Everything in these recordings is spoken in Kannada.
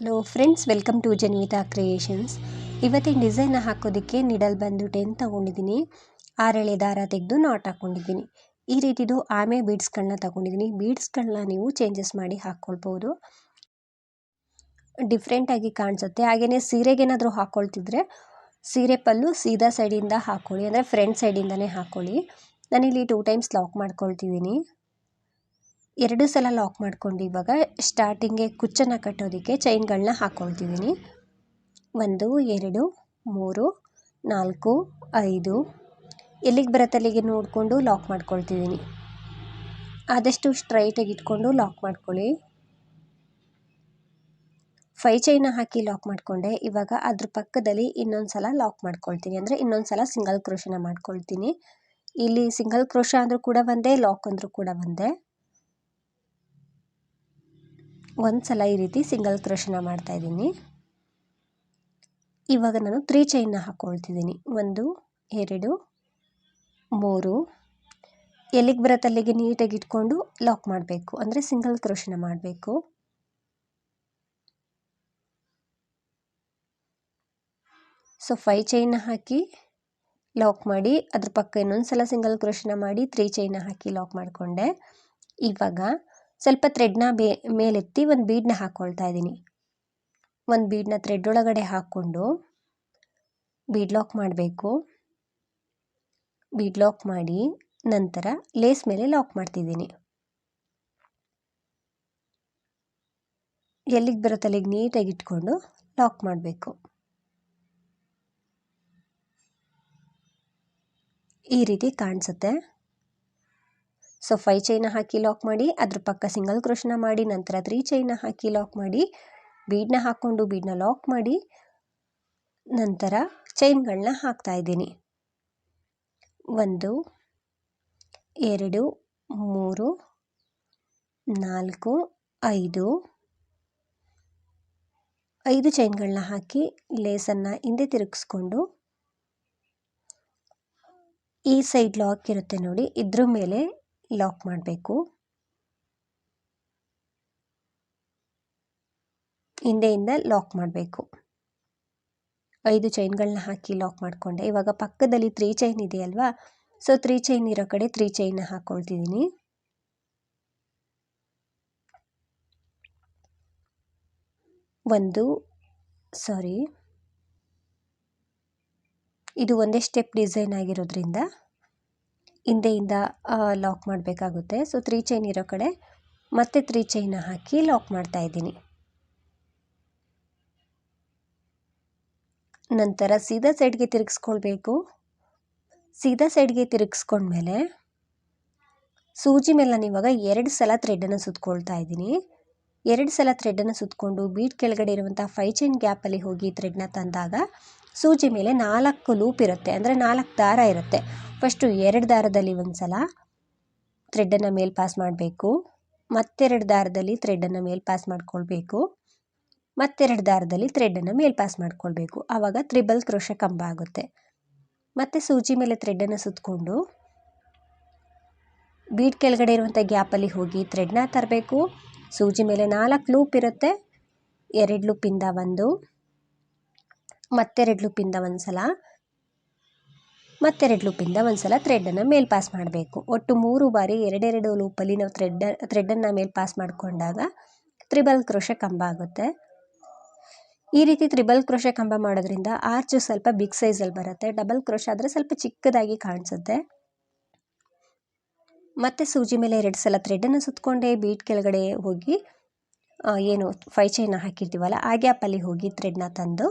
Hello friends welcome to Janvitha creations ಇವತ್ತಿನ ಡಿಸೈನ್ನ ಹಾಕೋದಕ್ಕೆ ನಿಡಲ್ ಬಂದು ಟೆನ್ ತೊಗೊಂಡಿದ್ದೀನಿ. ಆರೆಳೆ ದಾರ ತೆಗೆದು ನಾಟ್ ಹಾಕ್ಕೊಂಡಿದ್ದೀನಿ ಈ ರೀತಿದು ಆಮೆ ಬೀಡ್ಸ್ಗಳನ್ನ ತಗೊಂಡಿದ್ದೀನಿ. ಬೀಡ್ಸ್ಗಳನ್ನ ನೀವು ಚೇಂಜಸ್ ಮಾಡಿ ಹಾಕ್ಕೊಳ್ಬೋದು ಡಿಫ್ರೆಂಟಾಗಿ ಕಾಣಿಸುತ್ತೆ. ಹಾಗೆಯೇ ಸೀರೆಗೇನಾದರೂ ಹಾಕ್ಕೊಳ್ತಿದ್ರೆ ಸೀರೆ ಪಲ್ಲು ಸೀದಾ ಸೈಡಿಂದ ಹಾಕ್ಕೊಳ್ಳಿ ಅಂದರೆ ಫ್ರಂಟ್ ಸೈಡಿಂದನೇ ಹಾಕ್ಕೊಳ್ಳಿ ನಾನಿಲ್ಲಿ ಟೂ ಟೈಮ್ಸ್ ಲಾಕ್ ಮಾಡ್ಕೊಳ್ತಿದ್ದೀನಿ. ಎರಡು ಸಲ ಲಾಕ್ ಮಾಡ್ಕೊಂಡು ಇವಾಗ ಸ್ಟಾರ್ಟಿಂಗೆ ಕುಚ್ಚನ್ನು ಕಟ್ಟೋದಕ್ಕೆ ಚೈನ್ಗಳನ್ನ ಹಾಕ್ಕೊಳ್ತಿದ್ದೀನಿ ಒಂದು, ಎರಡು, ಮೂರು, ನಾಲ್ಕು, ಐದು. ಎಲ್ಲಿಗೆ ಬರುತ್ತೆ ಅಲ್ಲಿಗೆ ನೋಡಿಕೊಂಡು ಲಾಕ್ ಮಾಡ್ಕೊಳ್ತಿದ್ದೀನಿ. ಆದಷ್ಟು ಸ್ಟ್ರೈಟಾಗಿ ಇಟ್ಕೊಂಡು ಲಾಕ್ ಮಾಡ್ಕೊಳ್ಳಿ. ಫೈ ಚೈನ ಹಾಕಿ ಲಾಕ್ ಮಾಡಿಕೊಂಡೆ. ಇವಾಗ ಅದ್ರ ಪಕ್ಕದಲ್ಲಿ ಇನ್ನೊಂದು ಸಲ ಲಾಕ್ ಮಾಡ್ಕೊಳ್ತೀನಿ. ಅಂದರೆ ಇನ್ನೊಂದು ಸಲ ಸಿಂಗಲ್ ಕ್ರೋಶನ ಮಾಡ್ಕೊಳ್ತೀನಿ. ಇಲ್ಲಿ ಸಿಂಗಲ್ ಕ್ರೋಶ ಅಂದರೂ ಕೂಡ ಒಂದೇ, ಲಾಕ್ ಅಂದರೂ ಕೂಡ ಒಂದೇ. ಒಂದು ಸಲ ಈ ರೀತಿ ಸಿಂಗಲ್ ಕ್ರೋಶನ ಮಾಡ್ತಾ ಇದ್ದೀನಿ. ಇವಾಗ ನಾನು ತ್ರೀ ಚೈನ್ನ ಹಾಕ್ಕೊಳ್ತಿದ್ದೀನಿ ಒಂದು, ಎರಡು, ಮೂರು. ಎಲ್ಲಿಗೆ ಬರುತ್ತೆ ಅಲ್ಲಿಗೆ ನೀಟಾಗಿ ಇಟ್ಕೊಂಡು ಲಾಕ್ ಮಾಡಬೇಕು. ಅಂದರೆ ಸಿಂಗಲ್ ಕ್ರೋಶನ ಮಾಡಬೇಕು. ಸೊ ಫೈವ್ ಚೈನ್ನ ಹಾಕಿ ಲಾಕ್ ಮಾಡಿ, ಅದ್ರ ಪಕ್ಕ ಇನ್ನೊಂದು ಸಲ ಸಿಂಗಲ್ ಕ್ರೋಶನ ಮಾಡಿ ತ್ರೀ ಚೈನ್ನ ಹಾಕಿ ಲಾಕ್ ಮಾಡಿಕೊಂಡೆ. ಇವಾಗ ಸ್ವಲ್ಪ ಥ್ರೆಡ್ನ ಬೇ, ಮೇಲೆತ್ತಿ ಒಂದು ಬೀಡನ್ನ ಹಾಕ್ಕೊಳ್ತಾ ಇದ್ದೀನಿ. ಒಂದು ಬೀಡನ್ನ ಥ್ರೆಡ್ ಒಳಗಡೆ ಹಾಕ್ಕೊಂಡು ಬೀಡ್ ಲಾಕ್ ಮಾಡಬೇಕು. ಬೀಡ್ ಲಾಕ್ ಮಾಡಿ ನಂತರ ಲೇಸ್ ಮೇಲೆ ಲಾಕ್ ಮಾಡ್ತಿದ್ದೀನಿ. ಎಲ್ಲಿಗೆ ಬರೋ ತಲೆಗೆ ನೀಟಾಗಿ ಇಟ್ಕೊಂಡು ಲಾಕ್ ಮಾಡಬೇಕು. ಈ ರೀತಿ ಕಾಣಿಸುತ್ತೆ. ಸೊ ಫೈ ಚೈನ ಹಾಕಿ ಲಾಕ್ ಮಾಡಿ, ಅದ್ರ ಪಕ್ಕ ಸಿಂಗಲ್ ಕ್ರೋಶನ ಮಾಡಿ, ನಂತರ ತ್ರೀ ಚೈನ ಹಾಕಿ ಲಾಕ್ ಮಾಡಿ ಬೀಡ್ನ ಹಾಕ್ಕೊಂಡು ಬೀಡನ್ನ ಲಾಕ್ ಮಾಡಿ, ನಂತರ ಚೈನ್ಗಳನ್ನ ಹಾಕ್ತಾ ಇದ್ದೀನಿ. ಒಂದು, ಎರಡು, ಮೂರು, ನಾಲ್ಕು, ಐದು ಐದು ಚೈನ್ಗಳನ್ನ ಹಾಕಿ ಲೇಸನ್ನು ಹಿಂದೆ ತಿರುಗಿಸ್ಕೊಂಡು, ಈ ಸೈಡ್ ಲಾಕ್ ಇರುತ್ತೆ ನೋಡಿ, ಇದ್ರ ಮೇಲೆ ಲಾಕ್ ಮಾಡಬೇಕು. ಹಿಂದೆಯಿಂದ ಲಾಕ್ ಮಾಡಬೇಕು. ಐದು ಚೈನ್ಗಳನ್ನ ಹಾಕಿ ಲಾಕ್ ಮಾಡಿಕೊಂಡೆ. ಇವಾಗ ಪಕ್ಕದಲ್ಲಿ ತ್ರೀ ಚೈನ್ ಇದೆಯಲ್ವಾ? ಸೊ ತ್ರೀ ಚೈನ್ ಇರೋ ಕಡೆ ತ್ರೀ ಚೈನ್ನ ಹಾಕ್ಕೊಳ್ತಿದ್ದೀನಿ ಒಂದು ಸಾರಿ ಇದು ಒಂದೇ ಸ್ಟೆಪ್ ಡಿಸೈನ್ ಆಗಿರೋದ್ರಿಂದ ಹಿಂದೆಯಿಂದ ಲಾಕ್ ಮಾಡಬೇಕಾಗುತ್ತೆ. ಸೊ ತ್ರೀ ಚೈನ್ ಇರೋ ಕಡೆ ಮತ್ತೆ ತ್ರೀ ಚೈನ ಹಾಕಿ ಲಾಕ್ ಮಾಡ್ತಾ ಇದ್ದೀನಿ. ನಂತರ ಸೀದಾ ಸೈಡ್ಗೆ ತಿರುಗಿಸ್ಕೊಳ್ಬೇಕು. ಸೀದಾ ಸೈಡ್ಗೆ ತಿರುಗಿಸ್ಕೊಂಡ್ಮೇಲೆ ಸೂಜಿ ಮೇಲೆ ನಾನು ಇವಾಗ ಎರಡು ಸಲ ಥ್ರೆಡನ್ನು ಸುತ್ಕೊಳ್ತಾ ಇದ್ದೀನಿ. ಎರಡು ಸಲ ಥ್ರೆಡನ್ನು ಸುತ್ತಕೊಂಡು ಬೀಟ್ ಕೆಳಗಡೆ ಇರುವಂಥ ಫೈ ಚೈನ್ ಗ್ಯಾಪಲ್ಲಿ ಹೋಗಿ ಥ್ರೆಡ್ನ ತಂದಾಗ ಸೂಜಿ ಮೇಲೆ ನಾಲ್ಕು ಲೂಪ್ ಇರುತ್ತೆ. ಅಂದರೆ ನಾಲ್ಕು ದಾರ ಇರುತ್ತೆ. ಫಸ್ಟು ಎರಡು ದಾರದಲ್ಲಿ ಒಂದು ಸಲ ಥ್ರೆಡ್ಡನ್ನು ಮೇಲ್ ಪಾಸ್ ಮಾಡಬೇಕು. ಮತ್ತೆರಡು ದಾರದಲ್ಲಿ ಥ್ರೆಡ್ಡನ್ನು ಮೇಲ್ ಪಾಸ್ ಮಾಡ್ಕೊಳ್ಬೇಕು. ಮತ್ತೆರಡು ದಾರದಲ್ಲಿ ಥ್ರೆಡ್ಡನ್ನು ಮೇಲ್ ಪಾಸ್ ಮಾಡ್ಕೊಳ್ಬೇಕು. ಆವಾಗ ತ್ರಿಬಲ್ ಕ್ರೋಶ ಕಂಬ ಆಗುತ್ತೆ. ಮತ್ತು ಸೂಜಿ ಮೇಲೆ ಥ್ರೆಡ್ಡನ್ನು ಸುತ್ತಕೊಂಡು ಬೀಟ್ ಕೆಳಗಡೆ ಇರುವಂಥ ಗ್ಯಾಪಲ್ಲಿ ಹೋಗಿ ಥ್ರೆಡ್ನ ತರಬೇಕು. ಸೂಜಿ ಮೇಲೆ ನಾಲ್ಕು ಲೂಪ್ ಇರುತ್ತೆ. ಎರಡು ಲೂಪಿಂದ ಒಂದು, ಮತ್ತೆರಡು ಲೂಪಿಂದ ಒಂದು ಸಲ ಮತ್ತೆರಡು ಲೂಪಿಂದ ಒಂದು ಸಲ ಥ್ರೆಡ್ಡನ್ನು ಮೇಲ್ ಪಾಸ್ ಮಾಡಬೇಕು. ಒಟ್ಟು ಮೂರು ಬಾರಿ ಎರಡೆರಡು ಲೂಪಲ್ಲಿ ನಾವು ಥ್ರೆಡ್ ಥ್ರೆಡ್ಡನ್ನು ಮೇಲ್ ಪಾಸ್ ಮಾಡಿಕೊಂಡಾಗ ತ್ರಿಬಲ್ ಕ್ರೋಶ ಕಂಬ ಆಗುತ್ತೆ. ಈ ರೀತಿ ತ್ರಿಬಲ್ ಕ್ರೋಶ ಕಂಬ ಮಾಡೋದ್ರಿಂದ ಆರ್ಚು ಸ್ವಲ್ಪ ಬಿಗ್ ಸೈಜಲ್ಲಿ ಬರುತ್ತೆ. ಡಬಲ್ ಕ್ರೋಶ ಆದರೆ ಸ್ವಲ್ಪ ಚಿಕ್ಕದಾಗಿ ಕಾಣಿಸುತ್ತೆ. ಮತ್ತೆ ಸೂಜಿ ಮೇಲೆ ಎರಡು ಸಲ ಥ್ರೆಡನ್ನು ಸುತ್ತಕೊಂಡೆ ಬೀಟ್ ಕೆಳಗಡೆ ಹೋಗಿ ಏನು ಫೈ ಚೈನ ಹಾಕಿರ್ತೀವಲ್ಲ, ಆ ಗ್ಯಾಪಲ್ಲಿ ಹೋಗಿ ಥ್ರೆಡ್ನ ತಂದು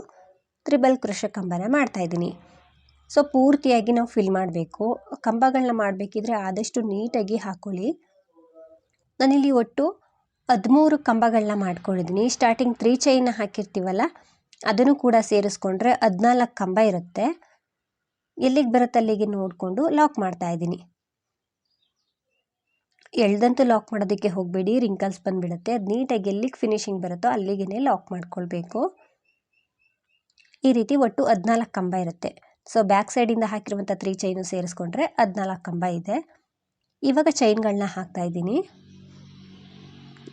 ತ್ರಿಬಲ್ ಕ್ರೋಶ ಕಂಬನ ಮಾಡ್ತಾಯಿದ್ದೀನಿ ಸೊ ಪೂರ್ತಿಯಾಗಿ ನಾವು ಫಿಲ್ ಮಾಡಬೇಕು. ಕಂಬಗಳನ್ನ ಮಾಡಬೇಕಿದ್ರೆ ಆದಷ್ಟು ನೀಟಾಗಿ ಹಾಕ್ಕೊಳ್ಳಿ ನಾನಿಲ್ಲಿ ಒಟ್ಟು ಹದಿಮೂರು ಕಂಬಗಳನ್ನ ಮಾಡ್ಕೊಂಡಿದ್ದೀನಿ ಸ್ಟಾರ್ಟಿಂಗ್ ತ್ರೀ ಚೈನ ಹಾಕಿರ್ತೀವಲ್ಲ, ಅದನ್ನು ಕೂಡ ಸೇರಿಸ್ಕೊಂಡ್ರೆ ಹದಿನಾಲ್ಕು ಕಂಬ ಇರುತ್ತೆ. ಎಲ್ಲಿಗೆ ಬರುತ್ತೆ ಅಲ್ಲಿಗೆ ನೋಡಿಕೊಂಡು ಲಾಕ್ ಮಾಡ್ತಾ ಇದ್ದೀನಿ. ಎಳ್ದಂತೂ ಲಾಕ್ ಮಾಡೋದಕ್ಕೆ ಹೋಗಬೇಡಿ ರಿಂಕಲ್ಸ್ ಬಂದುಬಿಡುತ್ತೆ. ಅದು ನೀಟಾಗಿ ಎಲ್ಲಿಗೆ ಫಿನಿಶಿಂಗ್ ಬರುತ್ತೋ ಅಲ್ಲಿಗೇ ಲಾಕ್ ಮಾಡ್ಕೊಳ್ಬೇಕು. ಈ ರೀತಿ ಒಟ್ಟು ಹದಿನಾಲ್ಕು ಕಂಬ ಇರುತ್ತೆ. ಸೊ ಬ್ಯಾಕ್ ಸೈಡಿಂದ ಹಾಕಿರುವಂಥ ತ್ರೀ ಚೈನು ಸೇರಿಸ್ಕೊಂಡ್ರೆ ಹದಿನಾಲ್ಕು ಕಂಬ ಇದೆ. ಇವಾಗ ಚೈನ್ಗಳನ್ನ ಹಾಕ್ತಾ ಇದ್ದೀನಿ.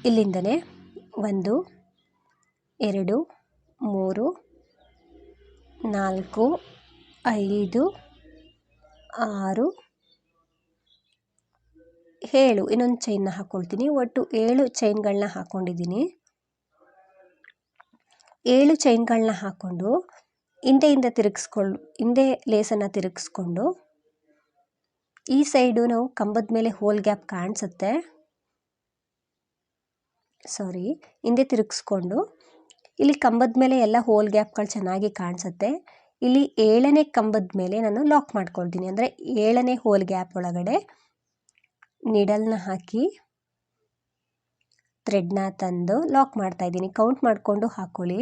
ಇಲ್ಲಿಂದನೇ ಒಂದು, ಎರಡು, ಮೂರು, ನಾಲ್ಕು, ಐದು, ಆರು, ಏಳು ಇನ್ನೊಂದು ಚೈನ್ನ ಹಾಕ್ಕೊಳ್ತೀನಿ ಒಟ್ಟು ಏಳು ಚೈನ್ಗಳನ್ನ ಹಾಕ್ಕೊಂಡಿದ್ದೀನಿ ಏಳು ಚೈನ್ಗಳನ್ನ ಹಾಕ್ಕೊಂಡು ಹಿಂದೆಯಿಂದ ತಿರುಗಿಸ್ಕೊಂಡು, ಹಿಂದೆ ಲೇಸನ್ನು ತಿರುಗಿಸ್ಕೊಂಡು, ಈ ಸೈಡು ನಾವು ಕಂಬದ ಮೇಲೆ ಹೋಲ್ ಗ್ಯಾಪ್ ಕಾಣಿಸುತ್ತೆ. ಸಾರಿ, ಹಿಂದೆ ತಿರುಗಿಸ್ಕೊಂಡು, ಇಲ್ಲಿ ಕಂಬದ ಮೇಲೆ ಎಲ್ಲ ಹೋಲ್ ಗ್ಯಾಪ್ಗಳು ಚೆನ್ನಾಗಿ ಕಾಣಿಸುತ್ತೆ. ಇಲ್ಲಿ ಏಳನೇ ಕಂಬದ ಮೇಲೆ ನಾನು ಲಾಕ್ ಮಾಡ್ಕೊಳ್ತೀನಿ. ಅಂದರೆ ಏಳನೇ ಹೋಲ್ ಗ್ಯಾಪ್ ಒಳಗಡೆ ನಿಡಲ್ನ ಹಾಕಿ, ಥ್ರೆಡ್ನ ತಂದು ಲಾಕ್ ಮಾಡ್ತಾ ಇದ್ದೀನಿ. ಕೌಂಟ್ ಮಾಡಿಕೊಂಡು ಹಾಕ್ಕೊಳ್ಳಿ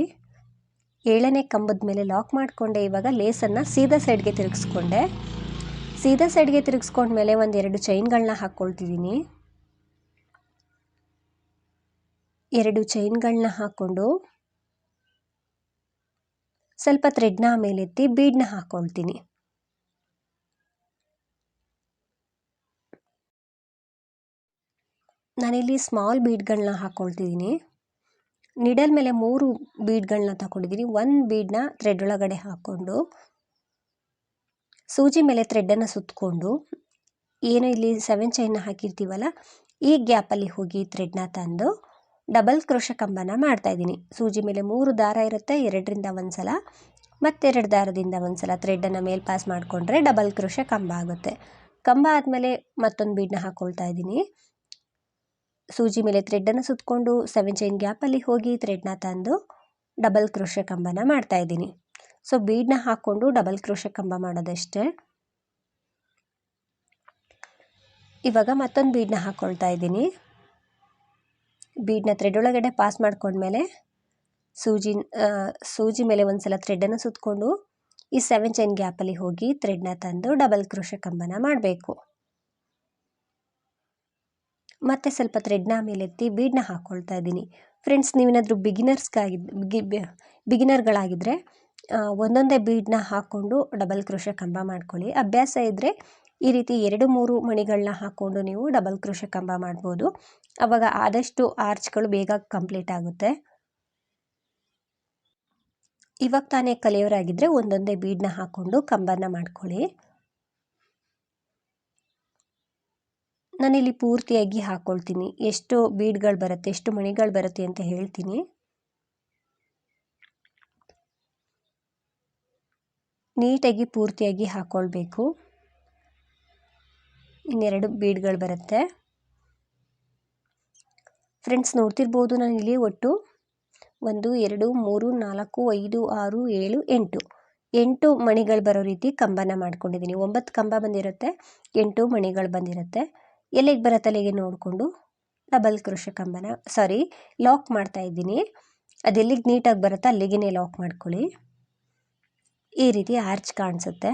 ಏಳನೇ ಕಂಬದ ಮೇಲೆ ಲಾಕ್ ಮಾಡಿಕೊಂಡೆ. ಇವಾಗ ಲೇಸನ್ನು ಸೀದಾ ಸೈಡ್ಗೆ ತಿರುಗಿಸ್ಕೊಂಡೆ. ಸೀದಾ ಸೈಡ್ಗೆ ತಿರುಗಿಸ್ಕೊಂಡ್ಮೇಲೆ ಒಂದು ಎರಡು ಚೈನ್ಗಳನ್ನ ಹಾಕ್ಕೊಳ್ತಿದ್ದೀನಿ ಎರಡು ಚೈನ್ಗಳನ್ನ ಹಾಕ್ಕೊಂಡು ಸ್ವಲ್ಪ ಥ್ರೆಡ್ನ ಮೇಲೆತ್ತಿ ಬೀಡ್ನ ಹಾಕ್ಕೊಳ್ತೀನಿ ನಾನಿಲ್ಲಿ ಸ್ಮಾಲ್ ಬೀಡ್ಗಳನ್ನ ಹಾಕ್ಕೊಳ್ತಿದ್ದೀನಿ ನಿಡಲ್ ಮೇಲೆ ಮೂರು ಬೀಡ್ಗಳನ್ನ ತಗೊಂಡಿದ್ದೀನಿ ಒಂದು ಬೀಡನ್ನ ಥ್ರೆಡ್ ಒಳಗಡೆ ಹಾಕ್ಕೊಂಡು ಸೂಜಿ ಮೇಲೆ ಥ್ರೆಡ್ಡನ್ನು ಸುತ್ತಕೊಂಡು ಏನು ಇಲ್ಲಿ ಸೆವೆನ್ ಚೈನ್ನ ಹಾಕಿರ್ತೀವಲ್ಲ, ಈ ಗ್ಯಾಪಲ್ಲಿ ಹೋಗಿ ಥ್ರೆಡ್ನ ತಂದು ಡಬಲ್ ಕ್ರೋಶ ಕಂಬನ ಮಾಡ್ತಾಯಿದ್ದೀನಿ ಸೂಜಿ ಮೇಲೆ ಮೂರು ದಾರ ಇರುತ್ತೆ, ಎರಡರಿಂದ ಒಂದು ಸಲ ಮತ್ತೆರಡು ದಾರದಿಂದ ಒಂದು ಸಲ ಥ್ರೆಡ್ಡನ್ನು ಮೇಲೆ ಪಾಸ್ ಮಾಡಿಕೊಂಡ್ರೆ ಡಬಲ್ ಕ್ರೋಶ ಕಂಬ ಆಗುತ್ತೆ. ಕಂಬ ಆದಮೇಲೆ ಮತ್ತೊಂದು ಬೀಡನ್ನ ಹಾಕ್ಕೊಳ್ತಾ ಇದ್ದೀನಿ. ಸೂಜಿ ಮೇಲೆ ಥ್ರೆಡ್ಡನ್ನು ಸುತ್ತಕೊಂಡು ಸೆವೆನ್ ಚೈನ್ ಗ್ಯಾಪಲ್ಲಿ ಹೋಗಿ ಥ್ರೆಡ್ನ ತಂದು ಡಬಲ್ ಕ್ರೋಶ ಕಂಬನ ಮಾಡ್ತಾ ಇದ್ದೀನಿ. ಸೊ ಬೀಡನ್ನ ಹಾಕ್ಕೊಂಡು ಡಬಲ್ ಕ್ರೋಶ ಕಂಬ ಮಾಡೋದಷ್ಟೇ. ಇವಾಗ ಮತ್ತೊಂದು ಬೀಡನ್ನ ಹಾಕ್ಕೊಳ್ತಾ ಇದ್ದೀನಿ. ಬೀಡನ್ನ ಥ್ರೆಡ್ ಒಳಗಡೆ ಪಾಸ್ ಮಾಡ್ಕೊಂಡ್ಮೇಲೆ ಸೂಜಿ ಸೂಜಿ ಮೇಲೆ ಒಂದು ಸಲ ಥ್ರೆಡ್ಡನ್ನು ಸುತ್ತಕೊಂಡು ಈ ಸೆವೆನ್ ಚೈನ್ ಗ್ಯಾಪಲ್ಲಿ ಹೋಗಿ ಥ್ರೆಡ್ನ ತಂದು ಡಬಲ್ ಕ್ರೋಶ ಕಂಬನ ಮಾಡಬೇಕು. ಮತ್ತೆ ಸ್ವಲ್ಪ ಥ್ರೆಡ್ನ ಮೇಲೆತ್ತಿ ಬೀಡನ್ನ ಹಾಕ್ಕೊಳ್ತಾ ಇದ್ದೀನಿ. ಫ್ರೆಂಡ್ಸ್ ನೀವೇನಾದರೂ ಬಿಗಿನರ್ಸ್ಗಾಗಿ ಬಿಗಿನರ್ಗಳಾಗಿದ್ದರೆ ಒಂದೊಂದೇ ಬೀಡನ್ನ ಹಾಕ್ಕೊಂಡು ಡಬಲ್ ಕ್ರೋಶ ಕಂಬ ಮಾಡ್ಕೊಳ್ಳಿ. ಅಭ್ಯಾಸ ಇದ್ದರೆ ಈ ರೀತಿ ಎರಡು, ಮೂರು ಮಣಿಗಳನ್ನ ಹಾಕ್ಕೊಂಡು ನೀವು ಡಬಲ್ ಕ್ರೋಶ ಕಂಬ ಮಾಡ್ಬೋದು. ಆವಾಗ ಆದಷ್ಟು ಆರ್ಚ್ಗಳು ಬೇಗ ಕಂಪ್ಲೀಟ್ ಆಗುತ್ತೆ. ಇವಾಗ ತಾನೇ ಕಲಿಯೋರಾಗಿದ್ದರೆ ಒಂದೊಂದೇ ಬೀಡನ್ನ ಹಾಕ್ಕೊಂಡು ಕಂಬನ ಮಾಡ್ಕೊಳ್ಳಿ. ನಾನಿಲ್ಲಿ ಪೂರ್ತಿಯಾಗಿ ಹಾಕ್ಕೊಳ್ತೀನಿ ಎಷ್ಟು ಬೀಡ್ಗಳು ಬರುತ್ತೆ, ಎಷ್ಟು ಮಣಿಗಳು ಬರುತ್ತೆ ಅಂತ ಹೇಳ್ತೀನಿ. ನೀಟಾಗಿ ಪೂರ್ತಿಯಾಗಿ ಹಾಕ್ಕೊಳ್ಬೇಕು ಇನ್ನೆರಡು ಬೀಡ್ಗಳು ಬರುತ್ತೆ. ಫ್ರೆಂಡ್ಸ್, ನೋಡ್ತಿರ್ಬೋದು ನಾನಿಲ್ಲಿ ಒಟ್ಟು ಒಂದು, ಎರಡು, ಮೂರು, ನಾಲ್ಕು, ಐದು, ಆರು, ಏಳು, ಎಂಟು. ಎಂಟು ಮಣಿಗಳು ಬರೋ ರೀತಿ ಕಂಬನ ಮಾಡ್ಕೊಂಡಿದ್ದೀನಿ. ಒಂಬತ್ತು ಕಂಬ ಬಂದಿರುತ್ತೆ, ಎಂಟು ಮಣಿಗಳು ಬಂದಿರುತ್ತೆ. ಎಲ್ಲಿಗೆ ಬರುತ್ತಾ ಅಲ್ಲಿಗೆ ನೋಡಿಕೊಂಡು ಡಬಲ್ ಕ್ರೋಶ ಕಂಬನ ಸಾರಿ ಲಾಕ್ ಮಾಡ್ತಾ ಇದ್ದೀನಿ. ಅದು ಎಲ್ಲಿಗೆ ನೀಟಾಗಿ ಬರುತ್ತೋ ಅಲ್ಲಿಗೆ ಲಾಕ್ ಮಾಡ್ಕೊಳ್ಳಿ. ಈ ರೀತಿ ಆರ್ಚ್ ಕಾಣಿಸುತ್ತೆ.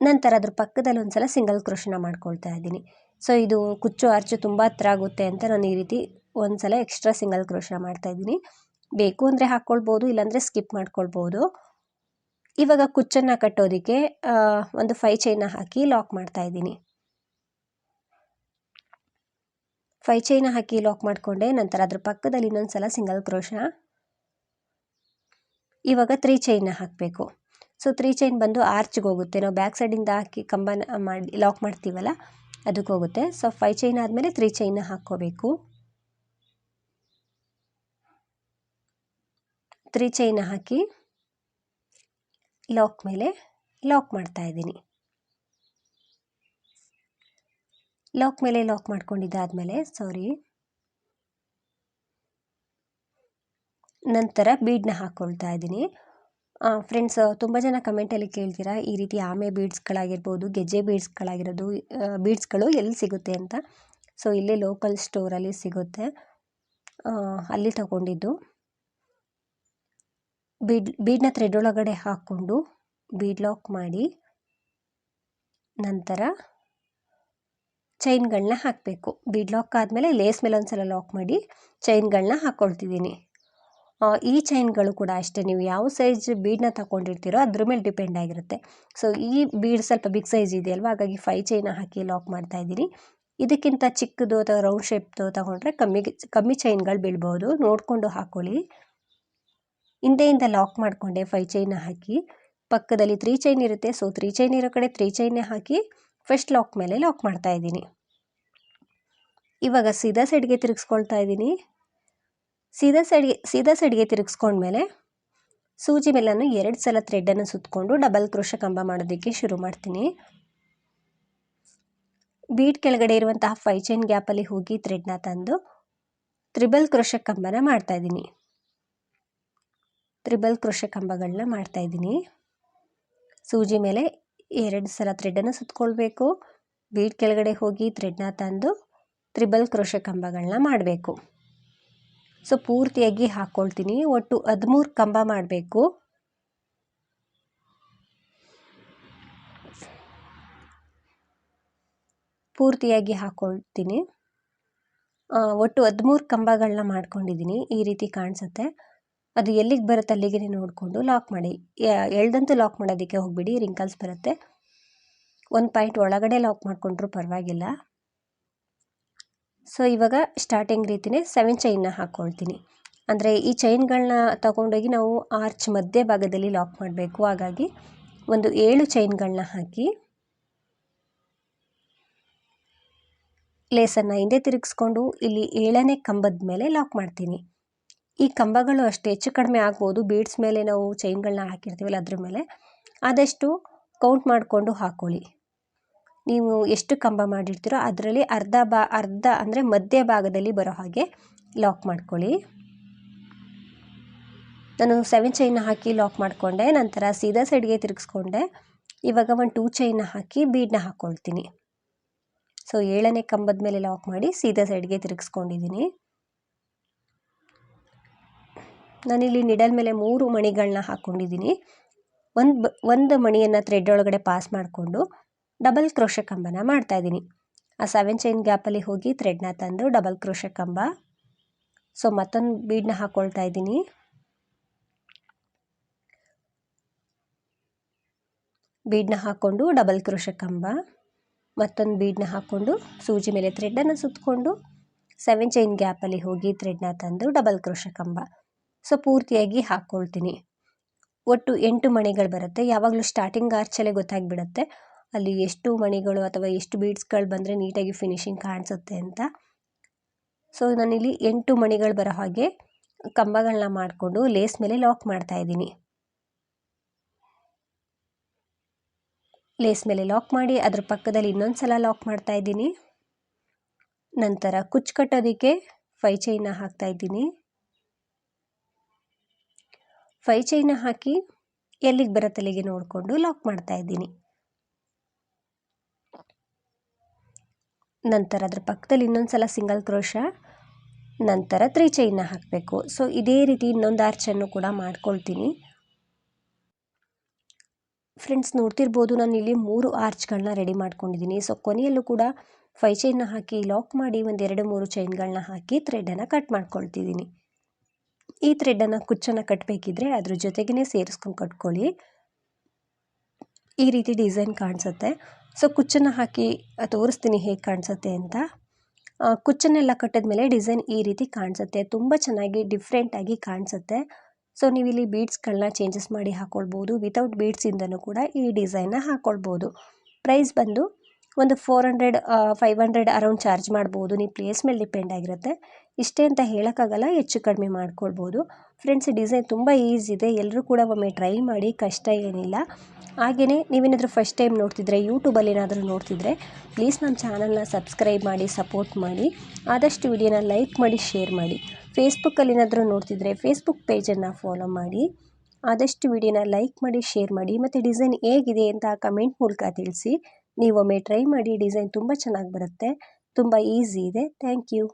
ನಂತರ ಅದ್ರ ಪಕ್ಕದಲ್ಲಿ ಒಂದು ಸಲ ಸಿಂಗಲ್ ಕ್ರೋಶನ ಮಾಡ್ಕೊಳ್ತಾ ಇದ್ದೀನಿ. ಸೊ ಇದು ಕುಚ್ಚು ಆರ್ಚು ತುಂಬ ಹತ್ರ ಆಗುತ್ತೆ ಅಂತ ನಾನು ಈ ರೀತಿ ಒಂದು ಸಲ ಎಕ್ಸ್ಟ್ರಾ ಸಿಂಗಲ್ ಕ್ರೋಶನ ಮಾಡ್ತಾ ಇದ್ದೀನಿ. ಬೇಕು ಅಂದರೆ ಹಾಕ್ಕೊಳ್ಬೋದು ಇಲ್ಲಾಂದರೆ ಸ್ಕಿಪ್ ಮಾಡ್ಕೊಳ್ಬೋದು. ಇವಾಗ ಕುಚ್ಚನ್ನು ಕಟ್ಟೋದಕ್ಕೆ ಒಂದು ಫೈ ಚೈನ ಹಾಕಿ ಲಾಕ್ ಮಾಡ್ತಾ ಇದ್ದೀನಿ. ಫೈ ಚೈನ ಹಾಕಿ ಲಾಕ್ ಮಾಡಿಕೊಂಡೆ. ನಂತರ ಅದ್ರ ಪಕ್ಕದಲ್ಲಿ ಇನ್ನೊಂದು ಸಲ ಸಿಂಗಲ್ ಕ್ರೋಶ ಇವಾಗ ತ್ರೀ ಚೈನ ಹಾಕಬೇಕು. ಸೊ ತ್ರೀ ಚೈನ್ ಬಂದು ಆರ್ಚ್ಗೆ ಹೋಗುತ್ತೆ. ನಾವು ಬ್ಯಾಕ್ ಸೈಡಿಂದ ಹಾಕಿ ಕಂಬನ ಮಾಡಿ ಲಾಕ್ ಮಾಡ್ತೀವಲ್ಲ, ಅದಕ್ಕೆ ಹೋಗುತ್ತೆ. ಸೊ ಫೈ ಚೈನ್ ಆದಮೇಲೆ ತ್ರೀ ಚೈನ ಹಾಕ್ಕೋಬೇಕು. ತ್ರೀ ಚೈನ ಹಾಕಿ ಲಾಕ್ ಮೇಲೆ ಲಾಕ್ ಮಾಡ್ತಾ ಇದ್ದೀನಿ. ಲಾಕ್ ಮೇಲೆ ಲಾಕ್ ಮಾಡ್ಕೊಂಡಿದ್ದಾದಮೇಲೆ ಸಾರಿ ನಂತರ ಬೀಡನ್ನ ಹಾಕ್ಕೊಳ್ತಾ ಇದ್ದೀನಿ. ಫ್ರೆಂಡ್ಸ್ ತುಂಬ ಜನ ಕಮೆಂಟಲ್ಲಿ ಕೇಳ್ತೀರಾ, ಈ ರೀತಿ ಆಮೆ ಬೀಡ್ಸ್ಗಳಾಗಿರ್ಬೋದು ಗೆಜ್ಜೆ ಬೀಡ್ಸ್ಗಳಾಗಿರೋದು ಬೀಡ್ಸ್ಗಳು ಎಲ್ಲಿ ಸಿಗುತ್ತೆ ಅಂತ. ಸೊ ಇಲ್ಲೇ ಲೋಕಲ್ ಸ್ಟೋರಲ್ಲಿ ಸಿಗುತ್ತೆ. ಅಲ್ಲಿ ತಗೊಂಡಿದ್ದು. ಬೀಡ್ ಬೀಡ್ನ ಥ್ರೆಡ್ ಒಳಗಡೆ ಹಾಕ್ಕೊಂಡು ಬೀಡ್ ಲಾಕ್ ಮಾಡಿ, ನಂತರ ಚೈನ್ಗಳನ್ನ ಹಾಕಬೇಕು. ಬೀಡ್ ಲಾಕ್ ಆದಮೇಲೆ ಲೇಸ್ ಮೇಲೆ ಒಂದು ಸಲ ಲಾಕ್ ಮಾಡಿ ಚೈನ್ಗಳನ್ನ ಹಾಕ್ಕೊಳ್ತಿದ್ದೀನಿ ಈ ಚೈನ್ಗಳು ಕೂಡ ಅಷ್ಟೇ. ನೀವು ಯಾವ ಸೈಜ್ ಬೀಡನ್ನ ತಗೊಂಡಿರ್ತೀರೋ ಅದ್ರ ಮೇಲೆ ಡಿಪೆಂಡ್ ಆಗಿರುತ್ತೆ. ಸೊ, ಈ ಬೀಡ್ ಸ್ವಲ್ಪ ಬಿಗ್ ಸೈಜ್ ಅಲ್ವಾ ಹಾಗಾಗಿ ಫೈ ಚೈನ ಹಾಕಿ ಲಾಕ್ ಮಾಡ್ತಾ ಇದ್ದೀನಿ. ಇದಕ್ಕಿಂತ ಚಿಕ್ಕದು ಅಥವಾ ರೌಂಡ್ ಶೇಪ್ದು ತಗೊಂಡ್ರೆ ಕಮ್ಮಿ ಕಮ್ಮಿ ಚೈನ್ಗಳು ಬೀಳ್ಬೋದು. ನೋಡಿಕೊಂಡು ಹಾಕ್ಕೊಳ್ಳಿ ಹಿಂದೆಯಿಂದ ಲಾಕ್ ಮಾಡಿಕೊಂಡೆ ಫೈ ಚೈನ ಹಾಕಿ. ಪಕ್ಕದಲ್ಲಿ ತ್ರೀ ಚೈನ್ ಇರುತ್ತೆ. ಸೊ, ತ್ರೀ ಚೈನ್ ಇರೋ ಕಡೆ ತ್ರೀ ಚೈನೇ ಹಾಕಿ ಫಸ್ಟ್ ಲಾಕ್ ಮೇಲೆ ಲಾಕ್ ಮಾಡ್ತಾ ಇದ್ದೀನಿ. ಇವಾಗ ಸೀದಾ ಸೈಡ್ಗೆ ತಿರುಗಿಸ್ಕೊಳ್ತಾ ಇದ್ದೀನಿ. ಸೀದಾ ಸೈಡ್ಗೆ ಸೀದಾ ಸೈಡ್ಗೆ ತಿರುಗಿಸ್ಕೊಂಡ್ಮೇಲೆ ಸೂಜಿ ಮೇಲನ್ನು ಎರಡು ಸಲ ಥ್ರೆಡ್ಡನ್ನು ಸುತ್ತಕೊಂಡು ಡಬಲ್ ಕ್ರೋಶ ಕಂಬ ಮಾಡೋದಕ್ಕೆ ಶುರು ಮಾಡ್ತೀನಿ. ಬೀಟ್ ಕೆಳಗಡೆ ಇರುವಂತಹ ಫೈ ಚೈನ್ ಗ್ಯಾಪಲ್ಲಿ ಹೋಗಿ ಥ್ರೆಡ್ನ ತಂದು ತ್ರಿಬಲ್ ಕ್ರೋಶ ಕಂಬನ ಮಾಡ್ತಾ ಇದ್ದೀನಿ. ತ್ರಿಬಲ್ ಕ್ರೋಶ ಕಂಬಗಳನ್ನ ಮಾಡ್ತಾ ಇದ್ದೀನಿ. ಸೂಜಿ ಮೇಲೆ ಎರಡು ಸಲ ಥ್ರೆಡ್ಡನ್ನು ಸುತ್ತಕೊಳ್ಬೇಕು ಬೀಟ್ ಕೆಳಗಡೆ ಹೋಗಿ ಥ್ರೆಡ್ನ ತಂದು ತ್ರಿಬಲ್ ಕ್ರೋಶ ಕಂಬಗಳನ್ನ ಮಾಡಬೇಕು. ಸೊ, ಪೂರ್ತಿಯಾಗಿ ಹಾಕ್ಕೊಳ್ತೀನಿ ಒಟ್ಟು ಹದಿಮೂರು ಕಂಬ ಮಾಡಬೇಕು. ಪೂರ್ತಿಯಾಗಿ ಹಾಕ್ಕೊಳ್ತೀನಿ ಒಟ್ಟು ಹದಿಮೂರು ಕಂಬಗಳನ್ನ ಮಾಡ್ಕೊಂಡಿದ್ದೀನಿ. ಈ ರೀತಿ ಕಾಣಿಸುತ್ತೆ. ಅದು ಎಲ್ಲಿಗೆ ಬರುತ್ತೆ ಅಲ್ಲಿಗೆ ನೋಡಿಕೊಂಡು ಲಾಕ್ ಮಾಡಿ. ಎಳ್ದಂತೂ ಲಾಕ್ ಮಾಡೋದಕ್ಕೆ ಹೋಗ್ಬಿಡಿ ರಿಂಕಲ್ಸ್ ಬರುತ್ತೆ. ಒಂದು ಪಾಯಿಂಟ್ ಒಳಗಡೆ ಲಾಕ್ ಮಾಡಿಕೊಂಡ್ರೂ ಪರವಾಗಿಲ್ಲ. ಸೊ ಇವಾಗ ಸ್ಟಾರ್ಟಿಂಗ್ ರೀತಿಯೇ ಸೆವೆನ್ ಚೈನ್ನ ಹಾಕ್ಕೊಳ್ತೀನಿ ಅಂದರೆ ಈ ಚೈನ್ಗಳನ್ನ ತಗೊಂಡೋಗಿ ನಾವು ಆರ್ಚ್ ಮಧ್ಯ ಭಾಗದಲ್ಲಿ ಲಾಕ್ ಮಾಡಬೇಕು. ಹಾಗಾಗಿ ಒಂದು ಏಳು ಚೈನ್ಗಳನ್ನ ಹಾಕಿ ಲೇಸನ್ನು ಹಿಂದೆ ತಿರುಗಿಸ್ಕೊಂಡು ಇಲ್ಲಿ ಏಳನೇ ಕಂಬದ ಮೇಲೆ ಲಾಕ್ ಮಾಡ್ತೀನಿ. ಈ ಕಂಬಗಳು ಅಷ್ಟೇ, ಹೆಚ್ಚು ಕಡಿಮೆ ಆಗ್ಬೋದು. ಬೀಡ್ಸ್ ಮೇಲೆ ನಾವು ಚೈನ್ಗಳನ್ನ ಹಾಕಿರ್ತೀವಲ್ಲ ಅದ್ರ ಮೇಲೆ. ಆದಷ್ಟು ಕೌಂಟ್ ಮಾಡಿಕೊಂಡು ಹಾಕ್ಕೊಳ್ಳಿ ನೀವು ಎಷ್ಟು ಕಂಬ ಮಾಡಿರ್ತೀರೋ ಅದರಲ್ಲಿ ಅರ್ಧ ಬಾ, ಅರ್ಧ ಅಂದರೆ ಮಧ್ಯ ಭಾಗದಲ್ಲಿ ಬರೋ ಹಾಗೆ ಲಾಕ್ ಮಾಡ್ಕೊಳ್ಳಿ. ನಾನು ಸೆವೆನ್ ಚೈನ್ನ ಹಾಕಿ ಲಾಕ್ ಮಾಡಿಕೊಂಡೆ, ನಂತರ ಸೀದಾ ಸೈಡ್ಗೆ ತಿರುಗಿಸ್ಕೊಂಡೆ. ಇವಾಗ ಒಂದು ಟೂ ಚೈನ್ನ ಹಾಕಿ ಬೀಡನ್ನ ಹಾಕ್ಕೊಳ್ತೀನಿ ಸೊ ಏಳನೇ ಕಂಬದ ಮೇಲೆ ಲಾಕ್ ಮಾಡಿ ಸೀದಾ ಸೈಡ್ಗೆ ತಿರುಗಿಸ್ಕೊಂಡಿದ್ದೀನಿ. ನಾನಿಲ್ಲಿ ನಿಡಲ್ ಮೇಲೆ ಮೂರು ಮಣಿಗಳನ್ನ ಹಾಕ್ಕೊಂಡಿದ್ದೀನಿ ಒಂದು ಬ, ಒಂದು ಮಣಿಯನ್ನು ಥ್ರೆಡ್ ಒಳಗಡೆ ಪಾಸ್ ಮಾಡಿಕೊಂಡು ಡಬಲ್ ಕ್ರೋಶ ಕಂಬನ ಮಾಡ್ತಾಯಿದ್ದೀನಿ ಆ ಸೆವೆನ್ ಚೈನ್ ಗ್ಯಾಪಲ್ಲಿ ಹೋಗಿ ಥ್ರೆಡ್ನ ತಂದು ಡಬಲ್ ಕ್ರೋಶ ಕಂಬ. ಸೊ ಮತ್ತೊಂದು ಬೀಡನ್ನ ಹಾಕ್ಕೊಳ್ತಾ ಇದ್ದೀನಿ. ಬೀಡನ್ನ ಹಾಕ್ಕೊಂಡು ಡಬಲ್ ಕ್ರೋಶ ಕಂಬ. ಮತ್ತೊಂದು ಬೀಡನ್ನ ಹಾಕ್ಕೊಂಡು ಸೂಜಿ ಮೇಲೆ ಥ್ರೆಡ್ಡನ್ನು ಸುತ್ತಕೊಂಡು ಸೆವೆನ್ ಚೈನ್ ಗ್ಯಾಪಲ್ಲಿ ಹೋಗಿ ಥ್ರೆಡ್ನ ತಂದು ಡಬಲ್ ಕ್ರೋಶ ಕಂಬ. ಸೊ ಪೂರ್ತಿಯಾಗಿ ಹಾಕ್ಕೊಳ್ತೀನಿ. ಒಟ್ಟು ಎಂಟು ಮಣಿಗಳು ಬರುತ್ತೆ. ಯಾವಾಗಲೂ ಸ್ಟಾರ್ಟಿಂಗ್ ಆರ್ಚಲ್ಲೇ ಗೊತ್ತಾಗಿಬಿಡತ್ತೆ. ಅಲ್ಲಿ ಎಷ್ಟು ಮಣಿಗಳು ಅಥವಾ ಎಷ್ಟು ಬೀಡ್ಸ್ಗಳು ಬಂದರೆ ನೀಟಾಗಿ ಫಿನಿಶಿಂಗ್ ಕಾಣಿಸುತ್ತೆ ಅಂತ. ಸೊ ನಾನಿಲ್ಲಿ ಎಂಟು ಮಣಿಗಳು ಬರೋ ಹಾಗೆ ಕಂಬಗಳನ್ನ ಮಾಡಿಕೊಂಡು ಲೇಸ್ ಮೇಲೆ ಲಾಕ್ ಮಾಡ್ತಾ ಇದ್ದೀನಿ. ಲೇಸ್ ಮೇಲೆ ಲಾಕ್ ಮಾಡಿ ಅದ್ರ ಪಕ್ಕದಲ್ಲಿ ಇನ್ನೊಂದು ಸಲ ಲಾಕ್ ಮಾಡ್ತಾ ಇದ್ದೀನಿ. ನಂತರ ಕುಚ್ಚು ಕಟ್ಟೋದಕ್ಕೆ ಫೈ ಚೈನ ಹಾಕ್ತಾ ಇದ್ದೀನಿ. ಫೈ ಚೈನ ಹಾಕಿ ಎಲ್ಲಿಗೆ ಬರತ್ತಲ್ಲಿಗೆ ನೋಡಿಕೊಂಡು ಲಾಕ್ ಮಾಡ್ತಾ ಇದ್ದೀನಿ. ನಂತರ ಅದ್ರ ಪಕ್ಕದಲ್ಲಿ ಇನ್ನೊಂದು ಸಲ ಸಿಂಗಲ್ ಕ್ರೋಶ ನಂತರ ತ್ರೀ ಚೈನ್ನ ಹಾಕಬೇಕು. ಸೊ ಇದೇ ರೀತಿ ಇನ್ನೊಂದು ಆರ್ಚನ್ನು ಕೂಡ ಮಾಡ್ಕೊಳ್ತೀನಿ. ಫ್ರೆಂಡ್ಸ್ ನೋಡ್ತಿರ್ಬೋದು ನಾನು ಇಲ್ಲಿ ಮೂರು ಆರ್ಚ್ಗಳನ್ನ ರೆಡಿ ಮಾಡ್ಕೊಂಡಿದ್ದೀನಿ. ಸೊ ಕೊನೆಯಲ್ಲೂ ಕೂಡ ಫೈ ಚೈನ್ನ ಹಾಕಿ ಲಾಕ್ ಮಾಡಿ ಒಂದು ಎರಡು ಮೂರು ಚೈನ್ಗಳನ್ನ ಹಾಕಿ ಥ್ರೆಡನ್ನು ಕಟ್ ಮಾಡ್ಕೊಳ್ತಿದ್ದೀನಿ. ಈ ಥ್ರೆಡ್ಡನ್ನು ಕುಚ್ಚನ್ನು ಕಟ್ಟಬೇಕಿದ್ರೆ ಅದ್ರ ಜೊತೆಗೇ ಸೇರಿಸ್ಕೊಂಡು ಕಟ್ಕೊಳ್ಳಿ. ಈ ರೀತಿ ಡಿಸೈನ್ ಕಾಣಿಸುತ್ತೆ. ಸೊ ಕುಚ್ಚನ್ನು ಹಾಕಿ ತೋರಿಸ್ತೀನಿ ಹೇಗೆ ಕಾಣಿಸುತ್ತೆ ಅಂತ. ಕುಚ್ಚನ್ನೆಲ್ಲ ಕಟ್ಟಿದ್ಮೇಲೆ ಡಿಸೈನ್ ಈ ರೀತಿ ಕಾಣಿಸುತ್ತೆ. ತುಂಬ ಚೆನ್ನಾಗಿ ಡಿಫ್ರೆಂಟಾಗಿ ಕಾಣಿಸುತ್ತೆ. ಸೊ ನೀವು ಇಲ್ಲಿ ಬೀಡ್ಸ್ಗಳನ್ನ ಚೇಂಜಸ್ ಮಾಡಿ ಹಾಕ್ಕೊಳ್ಬೋದು ವಿತೌಟ್ ಬೀಡ್ಸಿಂದನೂ ಕೂಡ ಈ ಡಿಸೈನ್ನ ಹಾಕ್ಕೊಳ್ಬೋದು ಪ್ರೈಸ್ ಬಂದು ಒಂದು four hundred five hundred around charge ಮಾಡ್ಬೋದು. ನೀವು ಪ್ಲೇಸ್ ಮೇಲೆ ಡಿಪೆಂಡ್ ಆಗಿರುತ್ತೆ. ಇಷ್ಟೇ ಅಂತ ಹೇಳೋಕ್ಕಾಗಲ್ಲ, ಹೆಚ್ಚು ಕಡಿಮೆ ಮಾಡ್ಕೊಳ್ಬೋದು. ಫ್ರೆಂಡ್ಸ್ ಡಿಸೈನ್ ತುಂಬ ಈಸಿ ಇದೆ. ಎಲ್ಲರೂ ಕೂಡ ಒಮ್ಮೆ ಟ್ರೈ ಮಾಡಿ, ಕಷ್ಟ ಏನಿಲ್ಲ. ಹಾಗೆಯೇ ನೀವೇನಾದರೂ ಫಸ್ಟ್ ಟೈಮ್ ನೋಡ್ತಿದ್ರೆ ಯೂಟ್ಯೂಬಲ್ಲಿ ಏನಾದರೂ ನೋಡ್ತಿದ್ರೆ ಪ್ಲೀಸ್ ನಮ್ಮ ಚಾನಲ್ನ ಸಬ್ಸ್ಕ್ರೈಬ್ ಮಾಡಿ ಸಪೋರ್ಟ್ ಮಾಡಿ. ಆದಷ್ಟು ವಿಡಿಯೋನ ಲೈಕ್ ಮಾಡಿ ಶೇರ್ ಮಾಡಿ. ಫೇಸ್ಬುಕ್ಕಲ್ಲಿ ಏನಾದರೂ ನೋಡ್ತಿದ್ರೆ ಫೇಸ್ಬುಕ್ ಪೇಜನ್ನು ಫಾಲೋ ಮಾಡಿ. ಆದಷ್ಟು ವಿಡಿಯೋನ ಲೈಕ್ ಮಾಡಿ ಶೇರ್ ಮಾಡಿ. ಮತ್ತು ಡಿಸೈನ್ ಹೇಗಿದೆ ಅಂತ ಕಮೆಂಟ್ ಮೂಲಕ ತಿಳಿಸಿ. ನೀವೊಮ್ಮೆ ಟ್ರೈ ಮಾಡಿ ಡಿಸೈನ್ ತುಂಬ ಚೆನ್ನಾಗಿ ಬರುತ್ತೆ. ತುಂಬ ಈಸಿ ಇದೆ. Thank you